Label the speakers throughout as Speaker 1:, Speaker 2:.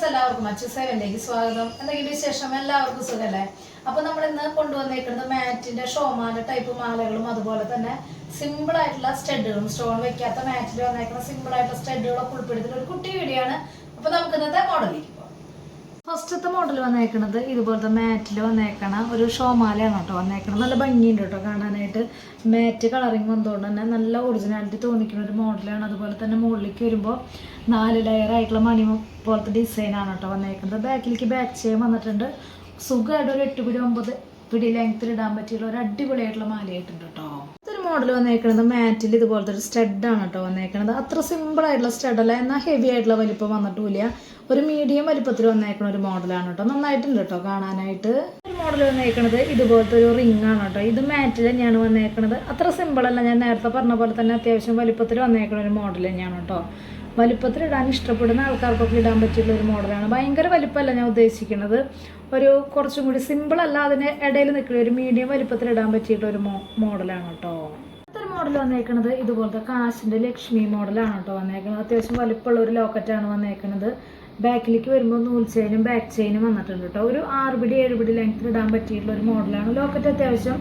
Speaker 1: Friends എല്ലാവർക്കും അച്ചു സേവനിലേക്ക് സ്വാഗതം. എന്തെങ്കിലും വിശേഷം? എല്ലാവർക്കും സുഖല്ലേ? അപ്പൊ നമ്മൾ ഇന്ന് കൊണ്ടുവന്നേക്കുന്നത് മാറ്റിന്റെ ഷോമാല ടൈപ്പ് മാലകളും അതുപോലെ തന്നെ സിമ്പിൾ ആയിട്ടുള്ള സ്റ്റഡുകളും സ്റ്റോൺ വെക്കാത്ത മാറ്റിൽ വന്നേക്കുന്ന സിമ്പിൾ ആയിട്ടുള്ള സ്റ്റഡുകളൊക്കെ ഉൾപ്പെടുത്തിയിട്ടുള്ള ഒരു കുട്ടി വീഡിയോ ആണ്. അപ്പൊ നമുക്ക് ഇന്നത്തെ മോഡലിലേക്ക് പോകാം. ഫസ്റ്റത്തെ മോഡൽ വന്നേക്കണത് ഇതുപോലത്തെ മാറ്റിൽ വന്നേക്കണ ഒരു ഷോമാലയാണ് കേട്ടോ വന്നേക്കണത്. നല്ല ഭംഗിയുണ്ട് കേട്ടോ കാണാനായിട്ട്. മാറ്റ് കളറിങ് വന്നതുകൊണ്ട് തന്നെ നല്ല ഒറിജിനാലിറ്റി തോന്നിക്കുന്ന ഒരു മോഡലാണ് അതുപോലെ തന്നെ മുകളിലേക്ക് വരുമ്പോൾ നാല് ലെയർ ആയിട്ടുള്ള മണി പോലത്തെ ഡിസൈനാണ് കേട്ടോ വന്നേക്കുന്നത് ബാക്കിലേക്ക് ബാക്ക് ചെയ്യാൻ വന്നിട്ടുണ്ട്. സുഖമായിട്ട് ഒരു എട്ട് പിടി ഒമ്പത് പിടി ലെങ്ത്തിൽ ഇടാൻ പറ്റിയുള്ള ഒരു അടിപൊളിയായിട്ടുള്ള മാലയായിട്ടുണ്ട് കേട്ടോ. മോഡൽ വന്നേക്കുന്നത് മാറ്റിൽ ഇതുപോലത്തെ ഒരു സ്റ്റഡാണ് കേട്ടോ വന്നേക്കുന്നത് അത്ര സിമ്പിൾ ആയിട്ടുള്ള സ്റ്റഡല്ല എന്നാൽ ഹെവി ആയിട്ടുള്ള വലിപ്പം വന്നിട്ടില്ല ഒരു മീഡിയം വലിപ്പത്തിൽ വന്നേക്കണ ഒരു മോഡലാണ് കേട്ടോ. നന്നായിട്ടുണ്ട് കേട്ടോ കാണാനായിട്ട്. ഒരു മോഡൽ വന്നേക്കണത് ഇതുപോലത്തെ ഒരു റിംഗ് ആണ് കേട്ടോ. ഇത് മാറ്റിൽ തന്നെയാണ് വന്നേക്കണത്. അത്ര സിമ്പിൾ അല്ല. ഞാൻ നേരത്തെ പറഞ്ഞ പോലെ തന്നെ അത്യാവശ്യം വലിപ്പത്തിൽ വന്നേക്കണ ഒരു മോഡൽ തന്നെയാണ് കേട്ടോ. വലിപ്പത്തിൽ ഇടാൻ ഇഷ്ടപ്പെടുന്ന ആൾക്കാർക്കൊക്കെ ഇടാൻ പറ്റിയിട്ടുള്ള ഒരു മോഡലാണ് ഭയങ്കര വലിപ്പമല്ല ഞാൻ ഉദ്ദേശിക്കുന്നത്. ഒരു കുറച്ചും കൂടി സിമ്പിൾ അല്ല. അതിന് ഇടയിൽ നിൽക്കുന്ന ഒരു മീഡിയം വലിപ്പത്തിൽ ഇടാൻ പറ്റിയിട്ടുള്ള ഒരു മോഡലാണ് കേട്ടോ. മോഡൽ വന്നേക്കുന്നത് ഇതുപോലത്തെ കാശിന്റെ ലക്ഷ്മി മോഡലാണ് കേട്ടോ വന്നേക്കുന്നത് അത്യാവശ്യം വലിപ്പമുള്ള ഒരു ലോക്കറ്റാണ് വന്നേക്കുന്നത് ബാക്കിലേക്ക് വരുമ്പോൾ നൂൽ ചെയിനും ബാക്ക് ചെയിനും വന്നിട്ടുണ്ട് കേട്ടോ ഒരു ആറുപടി ഏഴുപടി ഏഴ് പിടി ലെങ്ത്തിൽ ഇടാൻ പറ്റിയിട്ടുള്ള ഒരു മോഡലാണ് ലോക്കറ്റ് അത്യാവശ്യം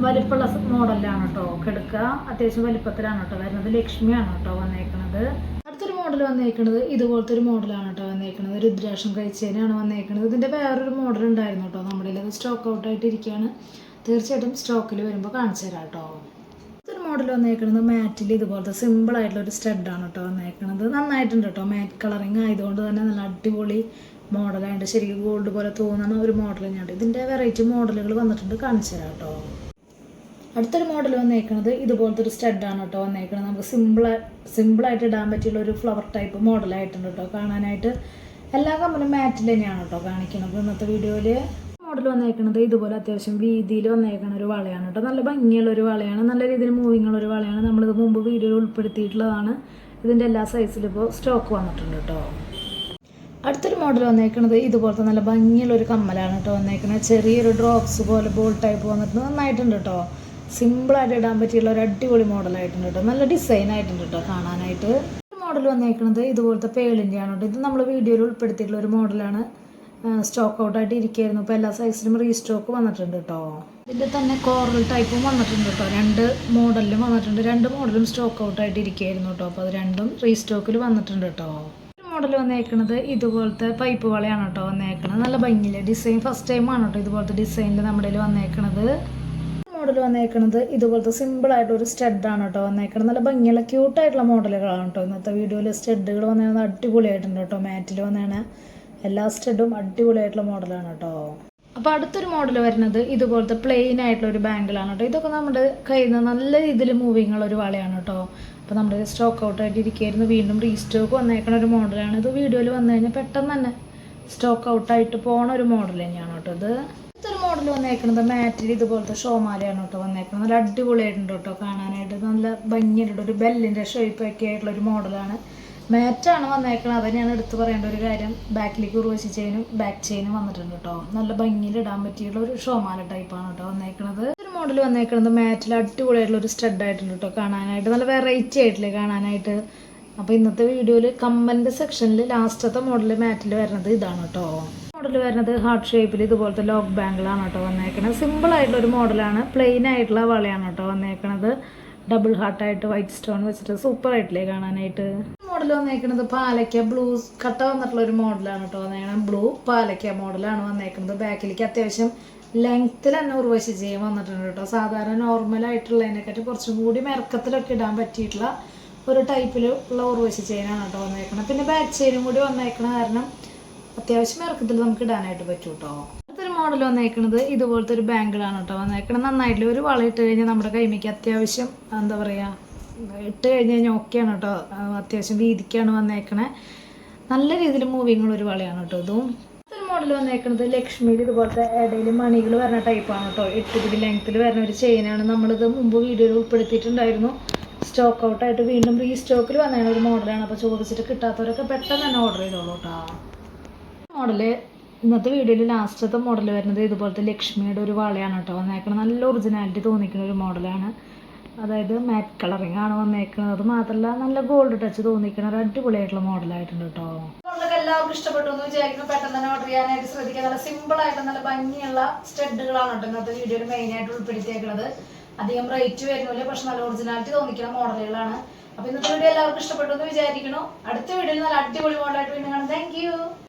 Speaker 1: വലിപ്പമുള്ള മോഡലാണ് കേട്ടോ കെടുക്ക അത്യാവശ്യം വലിപ്പത്തിലാണ് കേട്ടോ വരുന്നത്. ലക്ഷ്മിയാണ് കേട്ടോ വന്നേക്കുന്നത് അടുത്തൊരു മോഡൽ വന്നേക്കുന്നത് ഇതുപോലത്തെ ഒരു മോഡലാണ് കേട്ടോ വന്നേക്കുന്നത് രുദ്രാക്ഷം കഴിച്ചതിനാണ് വന്നേക്കുന്നത് ഇതിന്റെ വേറൊരു മോഡൽ ഉണ്ടായിരുന്നു കേട്ടോ നമ്മുടെ സ്റ്റോക്ക് ഔട്ട് ആയിട്ട് ഇരിക്കുകയാണ് തീർച്ചയായിട്ടും സ്റ്റോക്കിൽ വരുമ്പോൾ കാണിച്ചു തരാം കേട്ടോ മോഡൽ വന്നേക്കുന്നത് മാറ്റിൽ ഇതുപോലത്തെ സിമ്പിൾ ആയിട്ടുള്ള ഒരു സ്റ്റഡാണ് കേട്ടോ വന്നേക്കുന്നത് നന്നായിട്ടുണ്ട് കേട്ടോ മാറ്റ് കളറിങ് ആയതുകൊണ്ട് തന്നെ നല്ല അടിപൊളി മോഡലായിട്ട് ശരിക്കും ഗോൾഡ് പോലെ തോന്നുന്ന ഒരു മോഡൽ തന്നെയാണ്. ഇതിന്റെ വെറൈറ്റി മോഡലുകൾ വന്നിട്ടുണ്ട്. കാണിച്ചു തരാം കേട്ടോ അടുത്തൊരു മോഡൽ വന്നേക്കുന്നത് ഇതുപോലത്തെ ഒരു സ്റ്റഡാണ് കേട്ടോ വന്നേക്കുന്നത് നമുക്ക് സിമ്പിൾ സിമ്പിളായിട്ട് ഇടാൻ പറ്റിയുള്ള ഒരു ഫ്ലവർ ടൈപ്പ് മോഡലായിട്ടുണ്ട് കേട്ടോ കാണാനായിട്ട് എല്ലാ കമ്പനും മാറ്റിൽ തന്നെയാണ് കേട്ടോ കാണിക്കുന്നത് ഇന്നത്തെ വീഡിയോയിൽ മോഡൽ വന്നേക്കുന്നത് ഇതുപോലെ അത്യാവശ്യം വീതിയിൽ വന്നേക്കണ ഒരു വളയാണ് കേട്ടോ. നല്ല ഭംഗിയുള്ള ഒരു വളയാണ്. നല്ല രീതിയിൽ മൂവിങ് ഉള്ള ഒരു വളയാണ്. നമ്മളിത് മുമ്പ് വീഡിയോയിൽ ഉൾപ്പെടുത്തിയിട്ടുള്ളതാണ്. ഇതിന്റെ എല്ലാ സൈസിലും ഇപ്പോൾ സ്റ്റോക്ക് വന്നിട്ടുണ്ട് കേട്ടോ. അടുത്തൊരു മോഡൽ വന്നേക്കുന്നത് ഇതുപോലത്തെ നല്ല ഭംഗിയുള്ള ഒരു കമ്മലാണ് കേട്ടോ വന്നേക്കുന്നത് ചെറിയൊരു ഡ്രോപ്സ് പോലെ ബോൾ ടൈപ്പ് വന്നിട്ട് നന്നായിട്ടുണ്ട് കേട്ടോ. സിമ്പിളായിട്ട് ഇടാൻ പറ്റിയുള്ള ഒരു അടിപൊളി മോഡലായിട്ടുണ്ട് കേട്ടോ. നല്ല ഡിസൈൻ ആയിട്ടുണ്ട് കേട്ടോ കാണാനായിട്ട്. മോഡൽ വന്നേക്കുന്നത് ഇതുപോലത്തെ പേളിന്റെ ആണ് കേട്ടോ. ഇത് നമ്മൾ വീഡിയോയിൽ ഉൾപ്പെടുത്തിയിട്ടുള്ള ഒരു മോഡലാണ് സ്റ്റോക്ക് ഔട്ട് ആയിട്ട് ഇരിക്കുകയായിരുന്നു ഇപ്പോൾ എല്ലാ സൈസിലും റീസ്റ്റോക്ക് വന്നിട്ടുണ്ട് കേട്ടോ ഇതിന്റെ തന്നെ കോറൽ ടൈപ്പും വന്നിട്ടുണ്ട് കേട്ടോ രണ്ട് മോഡലിലും വന്നിട്ടുണ്ട്. രണ്ട് മോഡലും സ്റ്റോക്ക് ഔട്ട് ആയിട്ട് ഇരിക്കുകയായിരുന്നു കേട്ടോ അപ്പോൾ അത് രണ്ടും റീസ്റ്റോക്കിൽ വന്നിട്ടുണ്ട് കേട്ടോ മോഡൽ വന്നേക്കുന്നത് ഇതുപോലത്തെ പൈപ്പ് വളയാണ് കേട്ടോ വന്നേക്കണത്. നല്ല ഭംഗിയില്ല ഡിസൈൻ ഫസ്റ്റ് ടൈം ആണ് കേട്ടോ ഇതുപോലത്തെ ഡിസൈനിൽ നമ്മുടെ വന്നേക്കുന്നത് മോഡൽ വന്നേക്കണത് ഇതുപോലത്തെ സിമ്പിൾ ആയിട്ട് ഒരു സ്റ്റഡാണ് കേട്ടോ വന്നേക്കണത്. നല്ല ഭംഗിയുള്ള ക്യൂട്ടായിട്ടുള്ള മോഡലുകളാണ് കേട്ടോ ഇന്നത്തെ വീഡിയോയിൽ സ്റ്റഡുകൾ വന്നേക്കുന്നത് അടിപൊളിയായിട്ടുണ്ട് കേട്ടോ മാറ്റിൽ വന്നേണ എല്ലാ സ്റ്റഡും അടിപൊളിയായിട്ടുള്ള മോഡലാണ് കേട്ടോ. അപ്പോൾ അടുത്തൊരു മോഡൽ വരുന്നത് ഇതുപോലത്തെ പ്ലെയിൻ ആയിട്ടുള്ള ഒരു ബാങ്കിളാണ് കേട്ടോ. ഇതൊക്കെ നമ്മുടെ കയ്യിൽ നിന്ന് നല്ല രീതിയിൽ മൂവിങ് ഉള്ള ഒരു വളയാണ് കേട്ടോ. അപ്പോൾ നമ്മുടെ സ്റ്റോക്ക് ഔട്ട് ആയിട്ട് ഇരിക്കുകയായിരുന്നു. വീണ്ടും റീസ്റ്റോക്ക് വന്നേക്കുന്ന ഒരു മോഡലാണ്. ഇത് വീഡിയോയിൽ വന്നു കഴിഞ്ഞാൽ പെട്ടെന്ന് തന്നെ സ്റ്റോക്ക് ഔട്ട് ആയിട്ട് പോണ ഒരു മോഡൽ തന്നെയാണ് കേട്ടോ ഇത്. അടുത്തൊരു മോഡൽ വന്നേക്കുന്നത് മാറ്റിൽ ഇതുപോലത്തെ ഷോമാലയാണ് കേട്ടോ വന്നേക്കുന്നത് നല്ല അടിപൊളിയായിട്ടുണ്ട് കേട്ടോ കാണാനായിട്ട്. നല്ല ഭംഗിയായിട്ട് ഒരു ബെല്ലിന്റെ ഷേപ്പൊക്കെ ആയിട്ടുള്ള ഒരു മോഡലാണ്. മാറ്റാണ് വന്നേക്കണത് അത് ഞാൻ എടുത്തു പറയേണ്ട ഒരു കാര്യം. ബാക്കിലേക്ക് ഉറവശി ചെയിനും ബാക്ക് ചെയിനും വന്നിട്ടുണ്ട് കേട്ടോ. നല്ല ഭംഗിയിൽ ഇടാൻ പറ്റിയുള്ള ഒരു ഷോമാല ടൈപ്പാണ് കേട്ടോ വന്നേക്കണത്. ഒരു മോഡൽ വന്നേക്കണത് മാറ്റിൽ അടിപൊളിയായിട്ടുള്ള ഒരു സ്റ്റഡ് ആയിട്ടുണ്ട് കേട്ടോ കാണാനായിട്ട്. നല്ല വെറൈറ്റി ആയിട്ടില്ലേ കാണാനായിട്ട്. അപ്പോൾ ഇന്നത്തെ വീഡിയോയിൽ കമ്മലിന്റെ സെക്ഷനിൽ ലാസ്റ്റത്തെ മോഡൽ മാറ്റിൽ വരുന്നത് ഇതാണ് കേട്ടോ. മോഡൽ വരുന്നത് ഹാർട്ട് ഷേപ്പിൽ ഇതുപോലത്തെ ലോക്ക് ബാങ്കിളാണ് കേട്ടോ വന്നേക്കണത്. സിമ്പിൾ ആയിട്ടുള്ള ഒരു മോഡലാണ് പ്ലെയിൻ ആയിട്ടുള്ള വളയാണ് കേട്ടോ വന്നേക്കണത്. ഡബിൾ ഹാർട്ടായിട്ട് വൈറ്റ് സ്റ്റോൺ വെച്ചിട്ട് സൂപ്പർ ആയിട്ടില്ലേ കാണാനായിട്ട്. മോഡൽ വന്നേക്കുന്നത് പാലക്ക ബ്ലൂ കട്ട വന്നിട്ടുള്ള ഒരു മോഡലാണ് കേട്ടോ വന്നേക്കണം ബ്ലൂ പാലക്ക മോഡലാണ് വന്നേക്കുന്നത് ബാക്കിലേക്ക് അത്യാവശ്യം ലെങ്ത്തിൽ തന്നെ ഉർവശി ചെയ്യാൻ വന്നിട്ടുണ്ട് കേട്ടോ സാധാരണ നോർമൽ ആയിട്ടുള്ളതിനെക്കാട്ടി കുറച്ചും കൂടി മെറക്കത്തിലൊക്കെ ഇടാൻ പറ്റിയിട്ടുള്ള ഒരു ടൈപ്പിൽ ഉള്ള ഉർവശി ചെയിനാണ് കേട്ടോ വന്നേക്കണം പിന്നെ ബാക്ക് ചെയിനും കൂടി വന്നേക്കണ കാരണം അത്യാവശ്യം ഇറക്കത്തിൽ നമുക്ക് ഇടാനായിട്ട് പറ്റും കേട്ടോ അടുത്തൊരു മോഡൽ വന്നേക്കുന്നത് ഇതുപോലത്തെ ഒരു ബാങ്കിളാണ് കേട്ടോ വന്നേക്കണം നന്നായിട്ട് ഒരു വള ഇട്ട് കഴിഞ്ഞാൽ നമ്മുടെ കൈമയ്ക്ക് അത്യാവശ്യം എന്താ പറയുക ഇട്ട് കഴിഞ്ഞ് കഴിഞ്ഞാൽ ഓക്കെയാണ് കേട്ടോ അത്യാവശ്യം വീതിക്കാണ് വന്നേക്കണേ. നല്ല രീതിയിൽ മൂവിങ് ഉള്ള ഒരു വളയാണ് കേട്ടോ ഇതും. ഒരു മോഡൽ വന്നേക്കുന്നത് ലക്ഷ്മിയിൽ ഇതുപോലത്തെ ഇടയിൽ മണികൾ വരുന്ന ടൈപ്പാണ് കേട്ടോ എട്ട് പിടി ലെങ്ത്തിൽ വരുന്ന ഒരു ചെയിനാണ് നമ്മളിത് മുമ്പ് വീഡിയോയിൽ ഉൾപ്പെടുത്തിയിട്ടുണ്ടായിരുന്നു. സ്റ്റോക്ക് ഔട്ടായിട്ട് വീണ്ടും റീസ്റ്റോക്കിൽ വന്നതാണ് ഒരു മോഡലാണ് അപ്പോൾ ചോദിച്ചിട്ട് കിട്ടാത്തവരൊക്കെ പെട്ടെന്ന് തന്നെ ഓർഡർ ചെയ്തോളൂ കേട്ടോ മോഡൽ ഇന്നത്തെ വീഡിയോയിൽ ലാസ്റ്റത്തെ മോഡൽ വരുന്നത് ഇതുപോലത്തെ ലക്ഷ്മിയുടെ ഒരു വളയാണ് കേട്ടോ വന്നേക്കുന്നത് നല്ല ഒറിജിനാലിറ്റി തോന്നിക്കുന്ന ഒരു മോഡലാണ് അതായത് മാറ്റ് കളറിങ് ആണ് വന്നേക്കുന്നത്. അത് മാത്രമല്ല നല്ല ഗോൾഡ് ടച്ച് തോന്നിക്കണ ഒരു അടിപൊളിയായിട്ടുള്ള മോഡലായിട്ടുണ്ട് കേട്ടോ. എല്ലാവർക്കും ഇഷ്ടപ്പെട്ടു എന്ന് വിചാരിക്കുന്നു. പെട്ടെന്ന് തന്നെ ഓർഡർ ചെയ്യാനായിട്ട് ശ്രദ്ധിക്കുക. നല്ല സിമ്പിൾ ആയിട്ട് നല്ല ഭംഗിയുള്ള സ്റ്റഡുകളാണ് കേട്ടോ ഇന്നത്തെ വീഡിയോയിൽ മെയിൻ ആയിട്ട് ഉൾപ്പെടുത്തിയേക്കുന്നത് അധികം റേറ്റ് വരുന്നില്ല പക്ഷെ നല്ല ഒറിജിനാലിറ്റി തോന്നിക്കുന്ന മോഡലുകളാണ് അപ്പൊ ഇന്നത്തെ വീഡിയോ എല്ലാവർക്കും ഇഷ്ടപ്പെട്ടു എന്ന് വിചാരിക്കുന്നു. അടുത്ത വീഡിയോയിൽ നല്ല അടിപൊളി മോഡലായിട്ട് വീണ്ടും കാണാം. താങ്ക്